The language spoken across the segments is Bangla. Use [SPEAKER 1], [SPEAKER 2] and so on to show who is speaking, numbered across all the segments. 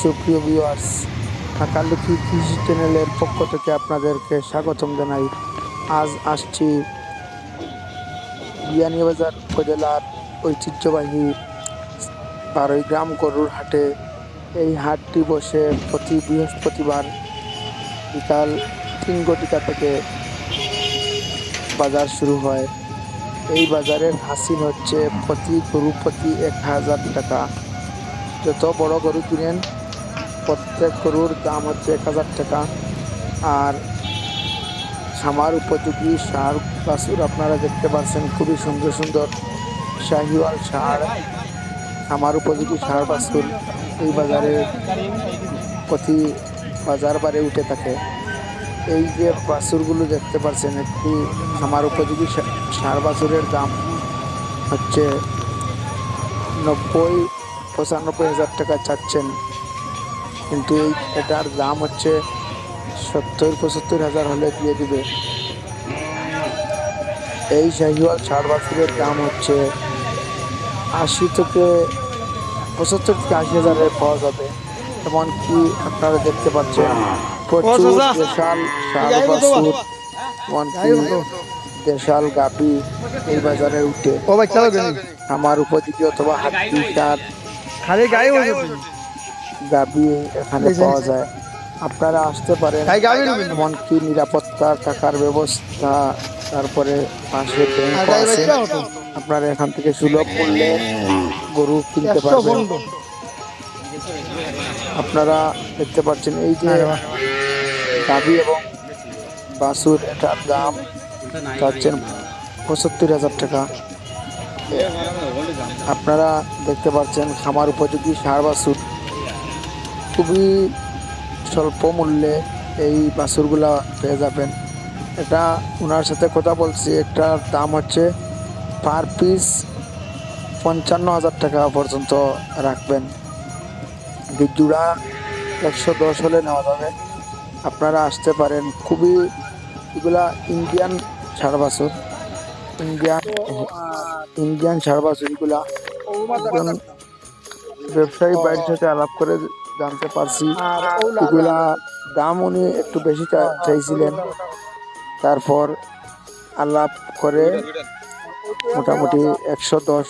[SPEAKER 1] সুপ্রিয় ভিউয়ার্স ঢাকালুকি কৃষি চ্যানেলের পক্ষ থেকে আপনাদেরকে স্বাগতম জানাই। আজ আসছি বিয়ানীবাজার উপজেলার ঐতিহ্যবাহী গ্রাম গরুর হাটে। এই হাটটি বসে প্রতি বৃহস্পতিবার বিকাল তিন ঘটিকা থেকে বাজার শুরু হয়। এই বাজারের হাসিল হচ্ছে প্রতি গরু প্রতি এক হাজার টাকা। যত বড় গরু কিনেন প্রত্যেক গরুর দাম হচ্ছে এক হাজার টাকা। আর খামার উপযোগী সার, বাছুর আপনারা দেখতে পাচ্ছেন, খুবই সুন্দর সুন্দর শাহিওয়াল সার, খামার উপযোগী সার, বাছুর এই বাজারে প্রতি বাজার বারে উঠে থাকে। এই যে বাছুরগুলো দেখতে পাচ্ছেন, একটি খামার উপযোগী সার, বাছুরের দাম হচ্ছে নব্বই, পঁচানব্বই হাজার টাকা চাচ্ছেন। কিন্তু এটার দাম হচ্ছে সত্তর পঁচাত্তর হাজার হলে দিয়ে দিবে। এই শাহিওয়াল ষাট বাছুরের দাম হচ্ছে আশি থেকে পঁচাত্তর থেকে আশি হাজারে পাওয়া যাবে। এমনকি আপনারা দেখতে পাচ্ছেন প্রচুর দেশাল ষাট বাছুর এমনকি দেশাল গাভি এই বাজারে উঠে। আমার উপযোগী অথবা হাতি সার
[SPEAKER 2] খালি বসে
[SPEAKER 1] গাবি এখানে পাওয়া যায়। আপনারা আসতে পারেন। এমনকি নিরাপত্তা থাকার ব্যবস্থা তারপরে পাশে ব্যাংক আছে। আপনারা এখান থেকে সুলভ মূল্যে গরু কিনতে পারবেন। আপনারা দেখতে পাচ্ছেন এই যে গাবি এবং বাসুর এটার দাম চাচ্ছেন পঁচাত্তর হাজার টাকা। আপনারা দেখতে পাচ্ছেন খামার উপযোগী সার বাছুর। খুবই স্বল্প মূল্যে এই বাছুরগুলা পেয়ে যাবেন। এটা ওনার সাথে কথা বলছি, একটার দাম হচ্ছে পার পিস পঞ্চান্ন হাজার টাকা পর্যন্ত রাখবেন। জোড়া একশো দশ হলে নেওয়া যাবে। আপনারা আসতে পারেন, খুবই এগুলা ইন্ডিয়ান বাছুর ইন্ডিয়ান ইন্ডিয়ান বাছুর এগুলা ব্যবসায়ী বাড়ির সাথে আলাপ করে জানতে পারছি। এগুলা দাম উনি একটু বেশি চাইছিলেন। তারপর আলাপ করে মোটামুটি একশো দশ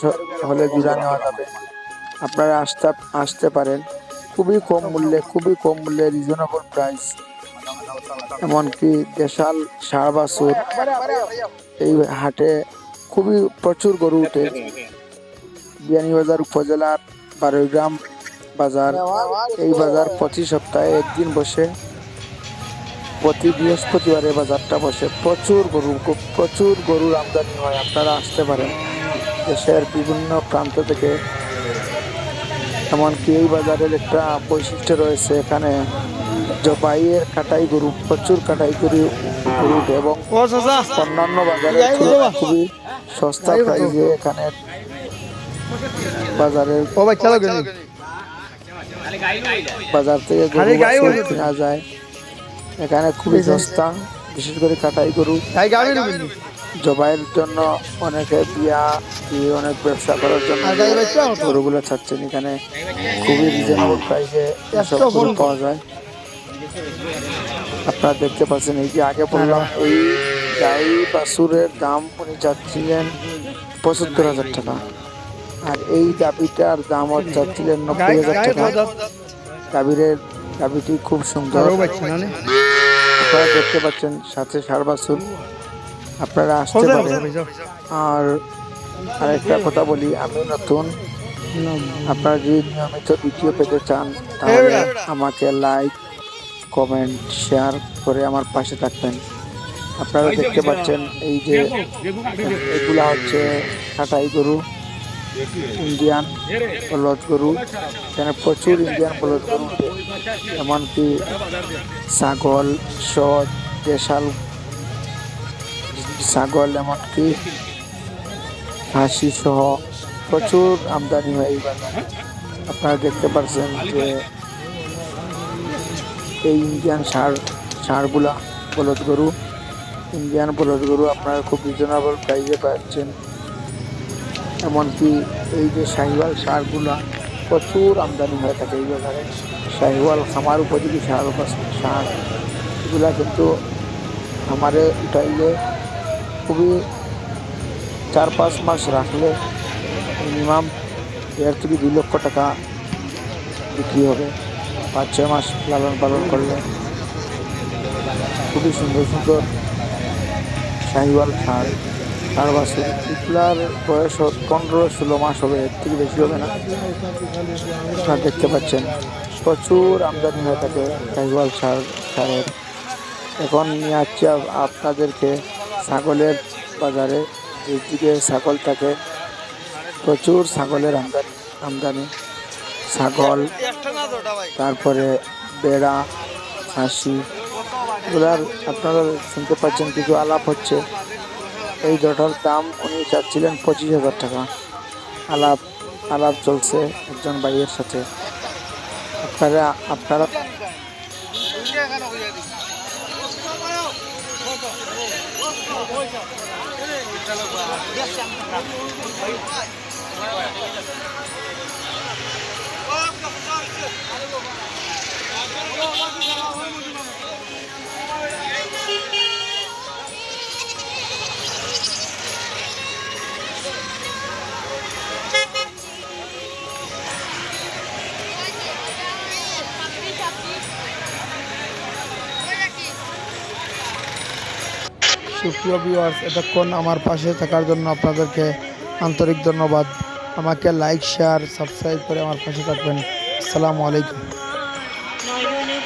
[SPEAKER 1] হলে জোড়া নেওয়া যাবে। আপনারা আসতে আসতে পারেন। খুবই কম মূল্যে, খুবই কম মূল্যে রিজনেবল প্রাইস এমনকি দেশাল সার বাছুর এই হাটে খুবই প্রচুর গরু উঠে। বিয়ানীবাজার উপজেলার বারোগ্রাম বাজার এই বাজার প্রতি সপ্তাহে একদিন বসে প্রতি বৃহস্পতিবারে বাজারটা বসে। প্রচুর গরু প্রচুর গরুর আমদানি হয় আপনারা আসতে পারেন। দেশের বিভিন্ন প্রান্ত থেকে। এমনকি এই বাজারের একটা বৈশিষ্ট্য রয়েছে এখানে জবাইয়ের কাটাই গরু প্রচুর কাটাই গরু গরু এবং অন্যান্য তুলনায় খুবই সস্তা প্রাইসে এখানে বাজারের বাজার থেকে গরু কেনা যায়। এখানে খুবই সস্তা বিশেষ করে কাটাই গরু। জবাইয়ের জন্য অনেকে বিয়া দিয়ে অনেক ব্যবসা করার জন্য গরুগুলো ছাড়ছেন এখানে। খুবই রিজনেবল প্রাইসে সব গরু পাওয়া যায়। আপনারা দেখতে পাচ্ছেন এই যে আগে বললাম এই গাই বাছুরের দাম উনি চাচ্ছিলেন পঁচাত্তর হাজার টাকা। আর এই গাভিটার দাম চাচ্ছিলেন নব্বই হাজার টাকা। গাভীরের গাভিটি খুব সুন্দর? আপনারা দেখতে পাচ্ছেন সাথে সার বাছুর আপনারা আসতে পারেন। আর আরেকটা কথা বলি আমি নতুন। আপনারা যদি নিয়মিত ভিডিও পেতে চান তাহলে আমাকে লাইক কমেন্ট শেয়ার করে আমার পাশে থাকবেন। আপনারা দেখতে পাচ্ছেন এই যে এগুলা হচ্ছে কাটাই গরু। ইন্ডিয়ান বলদ গরু এখানে প্রচুর ইন্ডিয়ান বলদ গরু এমনকি ছাগল সদ দেশাল ছাগল এমনকি হাসি সহ প্রচুর আমদানি হয় আপনারা দেখতে পাচ্ছেন যে এই ইন্ডিয়ান সার সারগুলা বলদ গরু ইন্ডিয়ান বলদ গরু আপনারা খুব রিজনেবল প্রাইসে পাচ্ছেন এমনকি এই যে সাহিওয়াল সারগুলা প্রচুর আমদানি হয়ে থাকে এই বাজারে শাহিওয়াল, খামার উপযোগী সার সার, এগুলা কিন্তু খামারে উঠাইলে খুবই চার পাঁচ মাস রাখলে মিনিমাম দেড় থেকে দুই লক্ষ টাকা বিক্রি হবে। পাঁচ, ছয় মাস লালন পালন করলে খুবই সুন্দর সুন্দর শাহিওয়াল সার সার বাছুর এগুলার বয়স পনেরো ষোলো মাস হবে, এর থেকে বেশি হবে না। আপনারা দেখতে পাচ্ছেন, প্রচুর আমদানি হয়ে থাকে শাহিওয়াল সার, সারের। এখন নিয়ে আসছি আপনাদেরকে ছাগলের বাজারে। যেদিকে ছাগল থাকে প্রচুর ছাগলের আমদানি আমদানি। ছাগল, তারপরে বেড়া, খাসি, এগুলার আপনারা শুনতে পাচ্ছেন কিছু আলাপ হচ্ছে। এই জটার দাম উনি চাচ্ছিলেন পঁচিশ হাজার টাকা। আলাপ আলাপ চলছে একজন ভাইয়ের সাথে। আপনারা আপনারা
[SPEAKER 2] সুপ্রিয় ভিউয়ার্স এতক্ষণ আমার পাশে থাকার জন্য আপনাদেরকে আন্তরিক ধন্যবাদ। আমাকে লাইক শেয়ার সাবস্ক্রাইব করে আমার পাশে থাকবেন। আসসালামু আলাইকুম।